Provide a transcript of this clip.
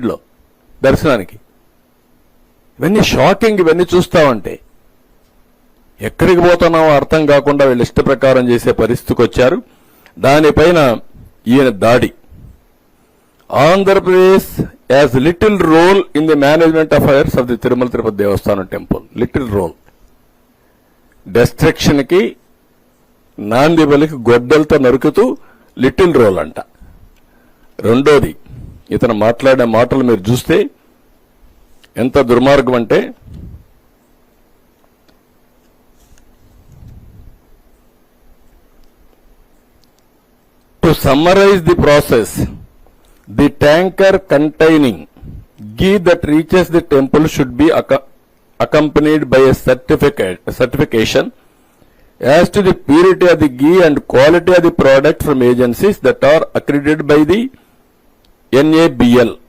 స్పీడ్లో దర్శనానికి. ఇవన్నీ షాకింగ్ ఇవన్నీ చూస్తా ఉంటే ఎక్కడికి పోతున్నామో అర్థం కాకుండా వీళ్ళు ఇష్ట ప్రకారం చేసే పరిస్థితికి వచ్చారు. దానిపైన ఈయన దాడి. Andhra Pradesh has little role in the management affairs of the Tirumala Tirupati Devasthanam temple. Little role. డెస్ట్రక్షన్కి నాంది బలికి గొడ్డలతో నరుకుతూ లిటిల్ రోల్ అంట. రెండోది ఇతను మాట్లాడిన మాటలు మీరు చూస్తే ఎంత దుర్మార్గం అంటే to summarize the process the tanker containing ghee that reaches the temple should be accompanied by a certificate certification as to the purity of the ghee and quality of the product from agencies that are accredited by the yan ye biyal